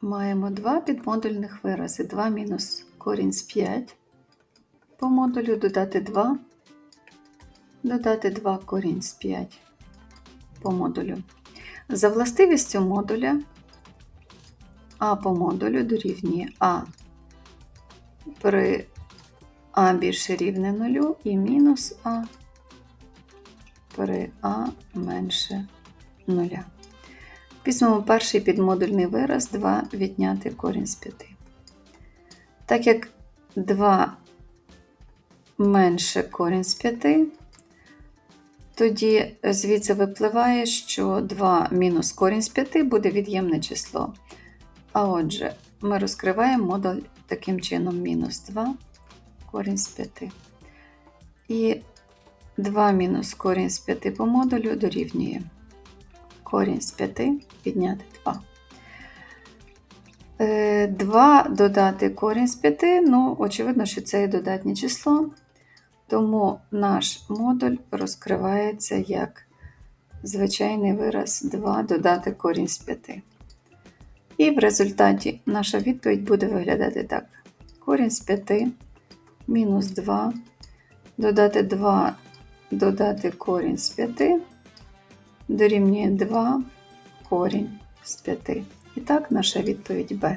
Маємо два підмодульних вирази. 2 мінус корінь з 5 по модулю додати 2, додати 2 корінь з 5 по модулю. За властивістю модуля а по модулю дорівнює А при А більше рівне нулю і мінус А при А менше нуля. Візьмемо перший підмодульний вираз 2 відняти корінь з 5. Так як 2 менше корінь з 5, тоді звідси випливає, що 2 мінус корінь з 5 буде від'ємне число. А отже, ми розкриваємо модуль таким чином мінус 2 корінь з 5. І 2 мінус корінь з 5 по модулю дорівнює корінь з 5 підняти 2. 2 додати корінь з 5, ну, очевидно, що це є додатнє число, тому наш модуль розкривається як звичайний вираз 2 додати корінь з 5. І в результаті наша відповідь буде виглядати так: корінь з 5 мінус 2, додати 2, додати корінь з 5, дорівнює 2 корінь з 5. І так, наша відповідь Б.